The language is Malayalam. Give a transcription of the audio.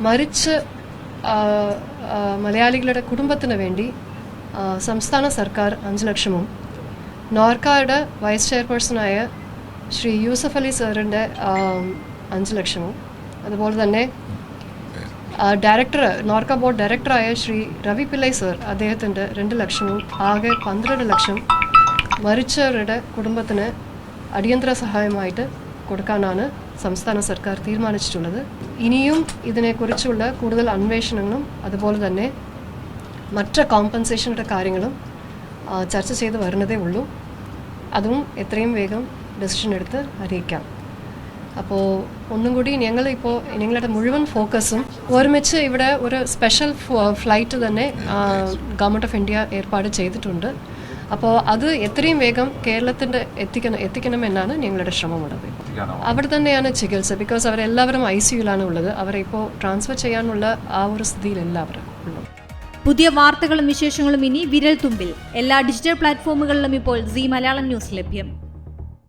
മരിച്ച മലയാളികളുടെ കുടുംബത്തിന് വേണ്ടി സംസ്ഥാന സർക്കാർ അഞ്ച് ലക്ഷവും നോർക്കയുടെ വൈസ് ചെയർപേഴ്സണായ ശ്രീ യൂസഫ് അലി സാറിന്റെ അഞ്ച് ലക്ഷവും അതുപോലെ തന്നെ ഡയറക്ടർ നോർക്ക ബോർഡ് ഡയറക്ടറായ ശ്രീ രവി പിള്ളൈ സർ അദ്ദേഹത്തിന്റെ രണ്ട് ലക്ഷവും ആകെ പന്ത്രണ്ട് ലക്ഷം മരിച്ചവരുടെ കുടുംബത്തിന് അടിയന്തര സഹായമായിട്ട് കൊടുക്കാനാണ് സംസ്ഥാന സർക്കാർ തീരുമാനിച്ചിട്ടുള്ളത്. ഇനിയും ഇതിനെക്കുറിച്ചുള്ള കൂടുതൽ അന്വേഷണങ്ങളും അതുപോലെ തന്നെ മറ്റ് കോമ്പൻസേഷനുടെ കാര്യങ്ങളും ചർച്ച ചെയ്ത് വരുന്നതേ ഉള്ളൂ. അതും എത്രയും വേഗം ഡെസിഷൻ എടുത്ത് അറിയിക്കാം. അപ്പോൾ ഒന്നും കൂടി ഞങ്ങൾ ഇപ്പോൾ ഞങ്ങളുടെ മുഴുവൻ ഫോക്കസും ഒരുമിച്ച് ഇവിടെ ഒരു സ്പെഷ്യൽ ഫ്ലൈറ്റ് തന്നെ ഗവൺമെന്റ് ഓഫ് ഇന്ത്യ ഏർപ്പാട് ചെയ്തിട്ടുണ്ട്. അപ്പോൾ അത് എത്രയും വേഗം കേരളത്തിന്റെ എത്തിക്കണം എത്തിക്കണമെന്നാണ് ഞങ്ങളുടെ ശ്രമമുള്ളത്. അവിടെ തന്നെയാണ് ചികിത്സ. ബിക്കോസ് അവരെല്ലാവരും ഐ സിയുലാണ് ഉള്ളത്. അവരെ ഇപ്പോൾ ട്രാൻസ്ഫർ ചെയ്യാനുള്ള ആ ഒരു സ്ഥിതിയിൽ എല്ലാവരും ഉള്ളത് പുതിയ വാർത്തകളും വിശേഷങ്ങളും ഇനി വിരൽ തുമ്പിൽ എല്ലാ ഡിജിറ്റൽ പ്ലാറ്റ്ഫോമുകളിലും ഇപ്പോൾ സി മലയാളം ന്യൂസ് ലഭ്യം.